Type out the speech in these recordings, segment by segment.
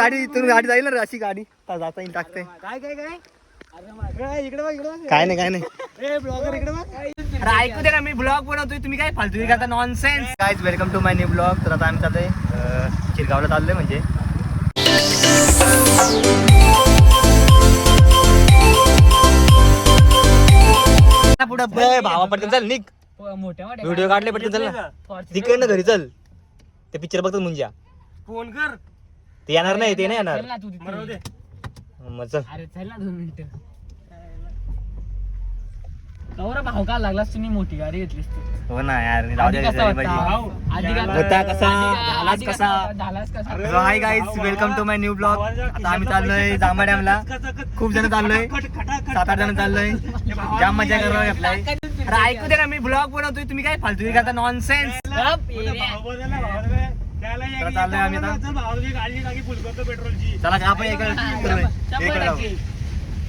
गाडी इथून गाडी जाईल ना रे, अशी गाडी. ता- जाता येईल टाकते. काय काय काय? अरे इकडे बघ इकडे बघ काय नाही काय नाही. ए ब्लॉगर इकडे बघ. अरे ऐकू दे ना मी ब्लॉग बनवतोय तुम्ही काय फालतू करता nonsense guys welcome to my new blog तर आता आम्ही चाललोय अं, शिरगावला चाललोय म्हणजे. पुढे भावा पटकन चल निघ. मोठ्या व्हिडिओ काढले पटकन चल ना. तिकडनं घरी चल. ते पिक्चर बघतात मुंज्या फोन कर? ते येणार नाही ते नाही येणार चल ना तू तिथे. मरव दे मग चल अरे चल ना दोन मिनिटं कवर भाव का लागलास तुम्ही मोठी गाडी घेतलीस तू हो ना यार जाऊ दे आधी कसा पाहिजे. होता? भाऊ, आधी का- होता कसा? आधी का- झालाच आधी कसा? झालाच कसा अरे, So, hi guys, welcome to my new vlog. आता आम्ही चाललोय जांभा डॅमला खूप जण चाललोय सात आठ जण चाललोय जाम मजा करणार अरे ऐकू दे ना मी ब्लॉग बनवतोय तुम्ही काय फालतू करता नॉनसेन्स गप. तर चाललोय आम्ही आता. गाडी टाकी फुल करतो पेट्रोलची. चला का आपण इकडे शंभर इकडे टक्के. जाऊ.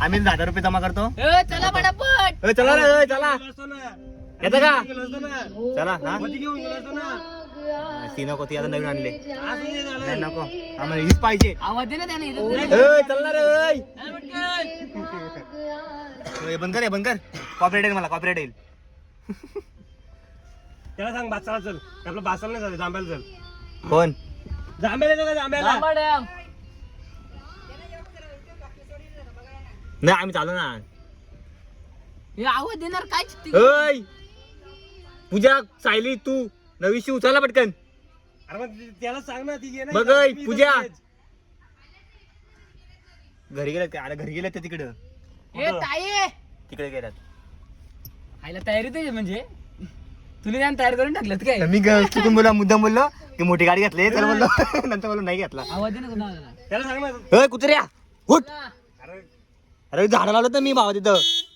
आम्ही दहा हजार रुपये जमा करतो. ए, चला पटापट. ए, चला रे ए, चला. येतं का? ती चला हा? ती नको ती आता नवीन आणले. नाही झालं. नको. आम्हाला हीच पाहिजे. आवाज दे ना त्याने ए, चल ना रे ए. चल पटकन. ए, बंद कर बंद कर. कॉपरेट येईल मला कॉपरेट येईल त्याला सांग बाचाला चल. आपलं बाचाला नाही जाते जांभ्याला चल. कोण? जांभ्याला का जांभ्याला. नाही आम्ही चालू ना. हे आवाज देणार काय? ओय! पूजा सायली तू नवीशी उचला पटकन. अरे मग त्याला सांग ना ती घे ना बघ, इथं, ओय, मी पूजा. घरी गेल्यात का? अरे घरी गेल्यात ते तिकडं. ए, ताये. तिकडे गेल्यात आईला तयारी म्हणजे? तुला त्यानं तयार करून टाकलं काय? तर मी ग- चुकून बोला मुद्दाम बोललो की मोठी गाडी घेतली तर बोललो नंतर बोललो नाही घेतला. आवाज दे ना कुणाला त्याला सांग ना अय कुत्र्या उठ. अरे. अरे झाडं लावलं तर मी भावा तिथं.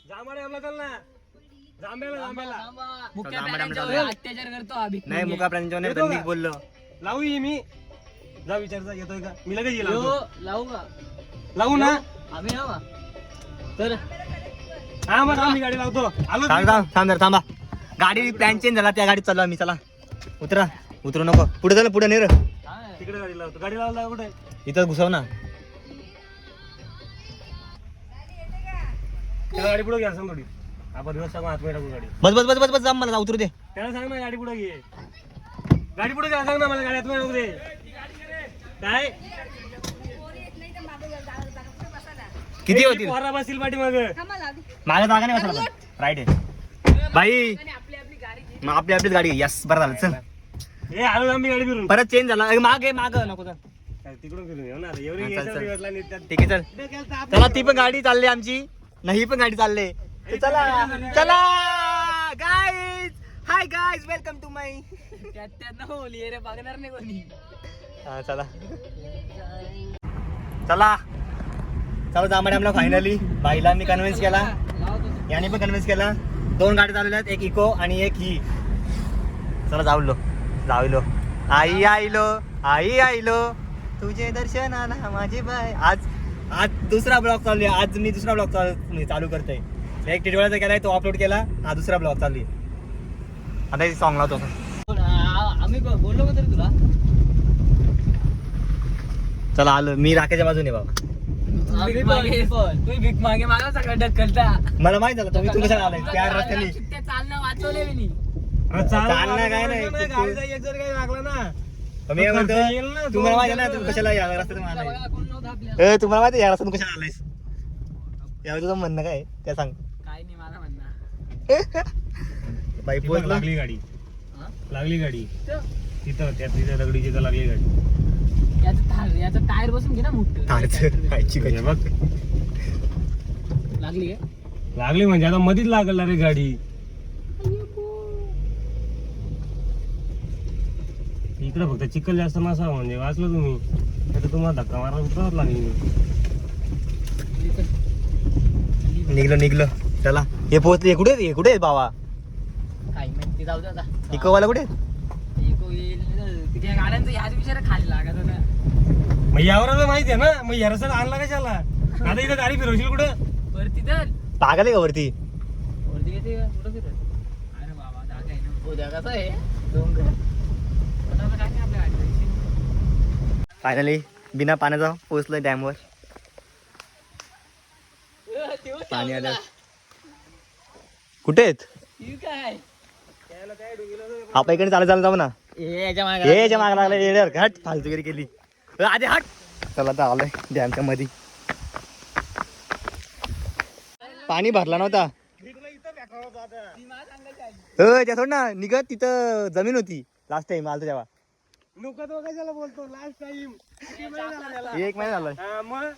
जांभळा आपला चल ना. जांभ्याला जांभ्याला मुख्य जांभा डॅम प्राण्यांच्यावर चालू. अत्याचार करतो हा भिक नाही म्हणजे. मुका प्राण्यांच्या येतो? बोललो. लावू ये मी. जा विचारचा येतोय का? मी लगेच येईल यो, लावतो. लावू का? लावू ना. आम्ही लावा. तर हा मग आम्ही गाडी लावतो. आलो थांब थांब थांब जरा थांबा. गाडी प्लॅन चेंज झाला त्या गाडीत चाललो आम्ही चला. उतरा. उतरू नको. पुढे चला पुढे नेर. तिकडे गाडी लावतो गाडी लावला कुठे? इथं घुसव ना. त्याला गाडी पुढे घ्या सांग थोडी आपण दिवस सांगू आतमध्ये टाकू गाडी. बस बस बस बस बस जाम मला उतरू दे. त्याला सांग ना गाडी पुढे घे. गाडी पुढे घ्या सांग ना मला गाडी आतमध्ये टाकू दे. काय? किती होतील? पोरा बसील पाठी मग माझ्या जागा नाही बसला राईट आहे. बाई. मग आपली आपलीच गाडी यस बरं झालं. चल. हे आलो आम्ही गाडी फिरून. परत चेंज झाला. अरे, मागे माग. नको चल. काय तिकडून फिरून येऊ ना. आता. एवढी हा, चल, त्यात. ठीक आहे चल. चला ती पण गाडी चालली आमची. नाही पण गाडी चालले. तर चला चला. Guys hi guys welcome to my त्यात त्यांना बोलली रे बघणार नाही कोणी. हा चला. चला. चला जा मॅडमला फायनली बाईला मी कन्व्हिन्स केला. याने पण कन्व्हिन्स केला. दोन गाडी चालवल्या आहेत एक इको आणि एक ही. चला जाऊलो जाऊलो. आई आईलो आई आईलो. तुझे दर्शनाला माझी बाय. आज आज दुसरा ब्लॉग चालू आहे. आज मी दुसरा ब्लॉग चालू चालू करतोय. एक टिटवाळाचा केलाय तो अपलोड केला. हा दुसरा ब्लॉग चालू आहे. आता सॉंग लावतो. आम्ही बोललो का तरी तुला? चला आलो. मी राखेच्या बाजूने बाबा मला माहीत झालं तुम्ही कशाला आलाय. त्या रस्त्याने. त्या काय नाही, गाडीचा तू- गाडीचा एक जर काही लागला ना मी काय खर्च येईल ना, म्हणतो तुम्हाला माहिती ना तुम्ही कशाला या? रस्त्यात ए तुम्हाला माहिती आहे या रस्त्यातून कशाला आलायस? यावर तुझं म्हणणं काय आहे? ते सांग. काय नाही मला म्हणणं. बाई लागली गाडी. हा? लागली गाडी. तिथं? त्या तिथं दगडी तिथं लागली गाडी. याचं टायर याचं टायर बसून घे ना मोठं. तारचं खायची बघ. लागली लागली म्हणजे आता मधीच लागल रे गाडी. इकडे फक्त चिखल जास्त नसा म्हणजे वाचलं तुम्ही. आता तुम्हाला धक्का मारा उतरत लागली. निघलो निघलो. चला. हे पोहोचले हे कुठे हे कुठे आहे बाबा? काय माहिती जाऊ दे आता. इकोवाला कुठे इको येईल तिथे गाड्यांचं ह्याच विचार खाली लागत होता. मग यावर माहिती आहे ना? मग या रस्त्यात आणला कशाला आता इथं गाडी फिरवशील कुठं? वरती तर. पागल आहे का वरती? वरती येते? कुठं फिरत अरे बाबा जागा आहे ना. उद्या कसं आहे. डोंगर पण फायनली बिना पाण्याचा पोचलोय डॅमवर पाणी आलं. कुठे आहेत? आपण इकडे चालत चालत जाऊ ना. याच्या माग लागला. येड्यावर हट फालतूगिरी केली. आधी हट. चला आता आलोय डॅमच्या मध्ये पाणी भरला नव्हता. हो त्या सोड ना निघत तिथं जमीन होती. लास्ट टाइम आलतो तेव्हा. लोक तो कशाला बोलतो? लास्ट टाइम एक महिना झालाय. हा,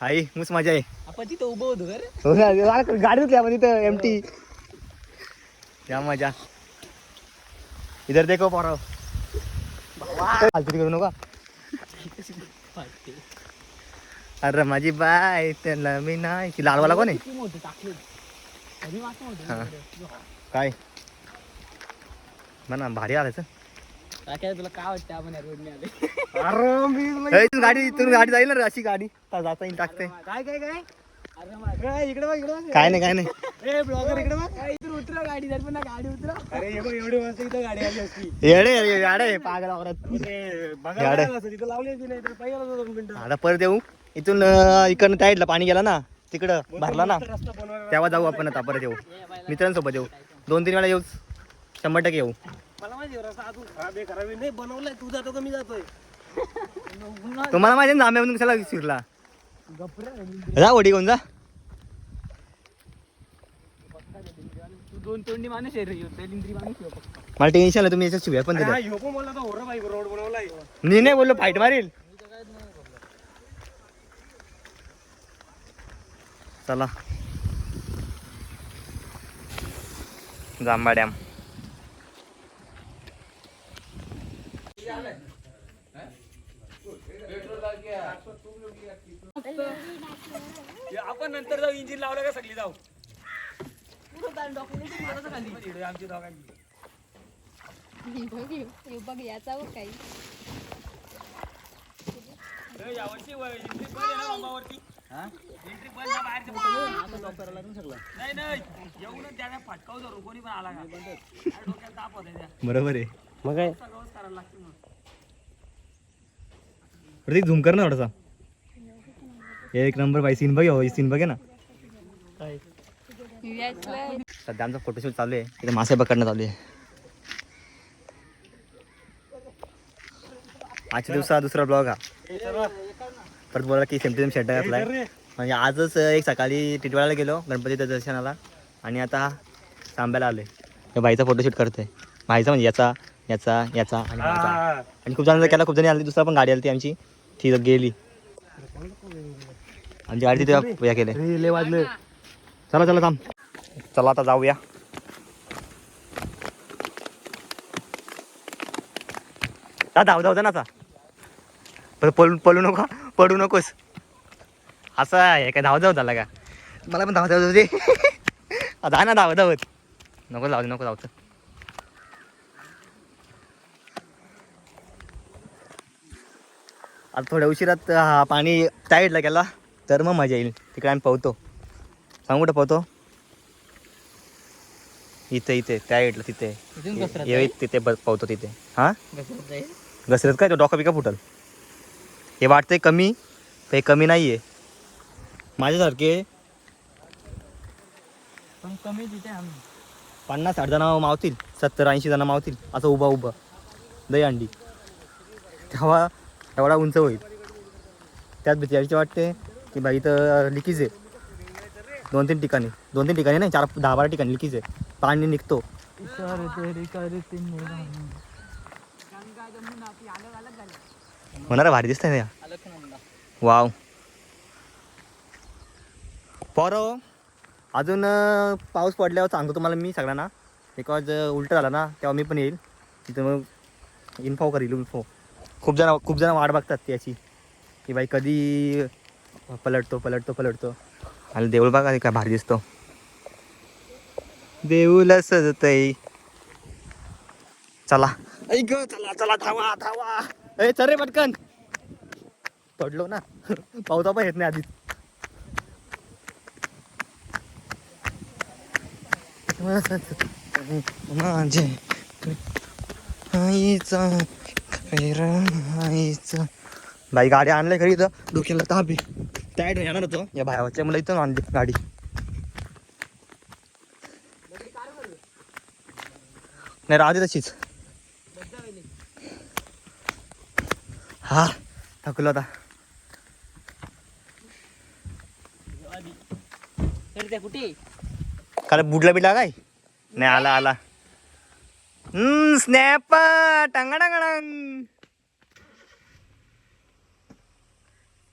हाय मुस मजा आहे. आपण तिथं उभं होतो का रे हो ना गाडी होती आपण तिथं एम टी क्या मजा. इधर देखो पोराव. फालतू करू नका. अरे माझी बाय त्याला मी नाही. ती लालवाला कोण आहे? किती मोठे टाकले? तरी मात्र मोठे हा. काय? म्हणा भारी आलायचं तुला? काय वाटतं आपण या रोडने आले? अरे मी इथून गाडी इथून गाडी जाईल ना रे, अशी गाडी. ता- जाता येईल टाकते काय काय काय? अरे मा- काय इकडे बघ इकडे बघ. काय नाही काय नाही. ए ब्लॉगर इकडे बघ. काय इथून उतरा गाडी जर पण ना गाडी उतरा. अरे हे बघ एवढी वाजता इथं गाडी आली असती. येडे येडे येडे पागल आवरत ते बघायला गाड्या. लागलं असतं, तिथं लावली असती नाही तर पाहिजे होतं दोन मिनिटं. आता परत येऊ. इथून अं, इकडनं त्या साईडला पाणी गेला ना तिकडं भरला ना. रस्ता बनवायला तेव्हा जाऊ आपण आता परत येऊ. मित्रांसोबत येऊ. दोन तीन वेळा येऊ शंभर टक्के येऊ. मला माहिती आहे, रस्ता अजून खराब आहे खराब आहे. नाही बनवलाय तू जातो का मी जातोय. तुम्हाला माहिती ना आम्ही कशाला शिरला जा ओढी घेऊन जा. तू दोन तोंडी माणूस आहे रे ह्यो, दलिंद्री माणूस आहे फक्त. मला टेन्शन आहे तुम्ही याच्यात शिव्या पण दिल्या हा ह्यो पण बोलला तर होरं बाई रोड बनवलाय. मी नाही बोललो फाईट मारील. चला. जांबा डॅम. आपण नंतर जाऊ इंजिन लावलं का सगळी जाऊ? आमची दोघांची बघ बघ याचा काही यावर्षी. नाही नाही. येऊनच त्याला फटकाव धरू कोणी पण आला का? अरे, डोक्याला ताप होते त्या बरोबर आहे. मग काय? प्रतीक झूम कर ना थोडासा. एक नंबर बाई सीन बघ हो सीन बघे ना? सध्या आमचा फोटोशूट चालू आहे. इथे मासे पकडणं चालू आहे आजच्या दिवसा दुसरा ब्लॉग हा. परत बोला की सेम टू सेम शर्ट घातलाय म्हणजे आजच एक सकाळी टिटवाळ्याला गेलो गणपतीच्या दर्शनाला. आणि आता सांब्याला आलोय. या बाईचा फोटोशूट करतोय. बाईचा म्हणजे याचा याचा याचा आणि खूप जणांचा केला खूप जणी आली दुसरा पण गाडी आली ती आमची. ती गेली. आमची गाडी तिथे या केले वाजलं. चला चला थांब. चला आता जाऊया. जा धाव धाव जा ना आता. परत पळून पळू नको पडू नकोस. असं आहे काय धाव धाव झाला का? मला पण धाव धाव जाऊ दे जा ना धाव धावत. नको जाऊ दे नको जाऊ आता थोड्या उशिरात हा पाणी टाईटला गेला तर मग मजा येईल. तिकडे आम्ही पोहतो. सांग कुठं पोहतो? इथे इथे त्या साईडला तिथे. इथून घसरत ये- तिथे पोहतो तिथे. हा? घसरत काय? तो डोका बिका फुटल. हे वाटतंय कमी हे कमी नाही आहे माझ्यासारखे पण कमी तिथे आम्ही. पन्नास साठ जण मावतील सत्तर ऐंशी जण मावतील असं उभा उभा. दही अंडी तेव्हा एवढा उंच होईल. त्यात भीती अशी वाटते की बाई इथं लिकीज आहे. दोन तीन ठिकाणी. दोन तीन ठिकाणी नाही चार दहा बारा ठिकाणी लिकीज आहे. पाणी निघतो. होणार भारी दिसतंय ना वाव. पर हो, अजून पाऊस पडल्यावर सांगतो तुम्हाला मी सगळ्यांना. बिकॉज उलटं झाला ना तेव्हा मी पण येईल. तिथं मग इन्फो करील इन्फॉ खूप जण खूप जण वाट बघतात त्याची की बाई कधी पलटतो पलटतो पलटतो. आणि देऊळ बघा काय भारी दिसतो. देऊळ सजतय. चला. ऐक चला चला धावा धावा. ए चल रे पटकन. पडलो ना. पावता पण येत नाही आधीच. माझे आईचा खैर बाई गाडी आणली घरी इथं. डोक्याला आहे. टाईट येणार होतो. या भावाच्या मला इथं आणली गाडी. नाही राहू दे तशीच. हा थकलो आता. कुठे काल बुडला बिडला काय? नाही आला आला. हम्म स्नॅप टांगा टांगा टांग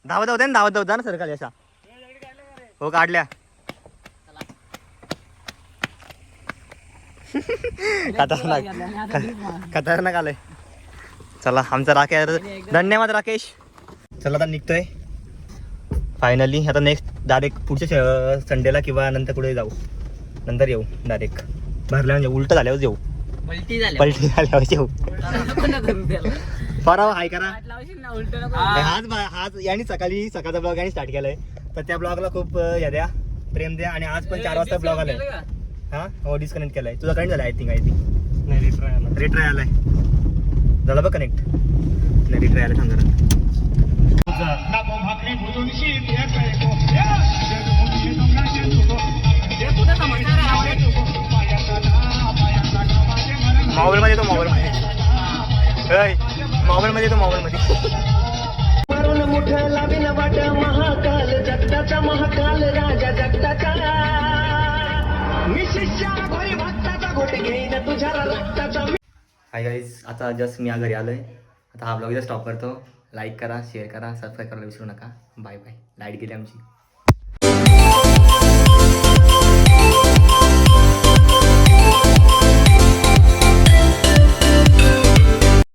धावत धावते ना धावत धावता ना सरकार अशा हो काढल्या. खतरनाक. खतरनाक आलंय. चला आमचा राकेश धन्यवाद राकेश. चला आता निघतोय. फायनली आता नेक्स्ट डायरेक्ट पुढच्या संडेला किंवा नंतर कुठे जाऊ. नंतर येऊ डायरेक्ट भरल्या म्हणजे उलट झाल्यावर येऊ पलटी झाली पलटी झाल्यावर येऊ फराव हाय करा. लावशील ना उलट नको. हाच बा- हाच यांनी सकाळी सकाळचा ब्लॉग यांनी स्टार्ट केलाय. तर त्या ब्लॉगला खूप या द्या प्रेम द्या आणि आज पण चार वाजता ब्लॉग आलाय. हा? हो डिस्कनेक्ट केलाय. तुझा कनेक्ट झालाय आय थिंक आय थिंक नाही रिट्राय आला. रिट्राय आलाय. झाला बघ कनेक्ट नाही रिट्राय आलाय जरा. मोबाईल मध्ये तो मोबाईल मध्ये. मोबाईल मध्ये तो मोबाईल मध्ये मारून मोठं लावीन वाट महाकाल जगताचा महाकाल राजा जगताचा. मी भक्ताचा घोट घेईन तुझ्या रक्ताचा हाय गाईज आता जस्ट मी या घरी आलो आहे आता हा ब्लॉग इथं स्टॉप करतो. लाईक करा शेअर करा सबस्क्राईब करायला विसरू नका. बाय बाय लाइट गेली आमची.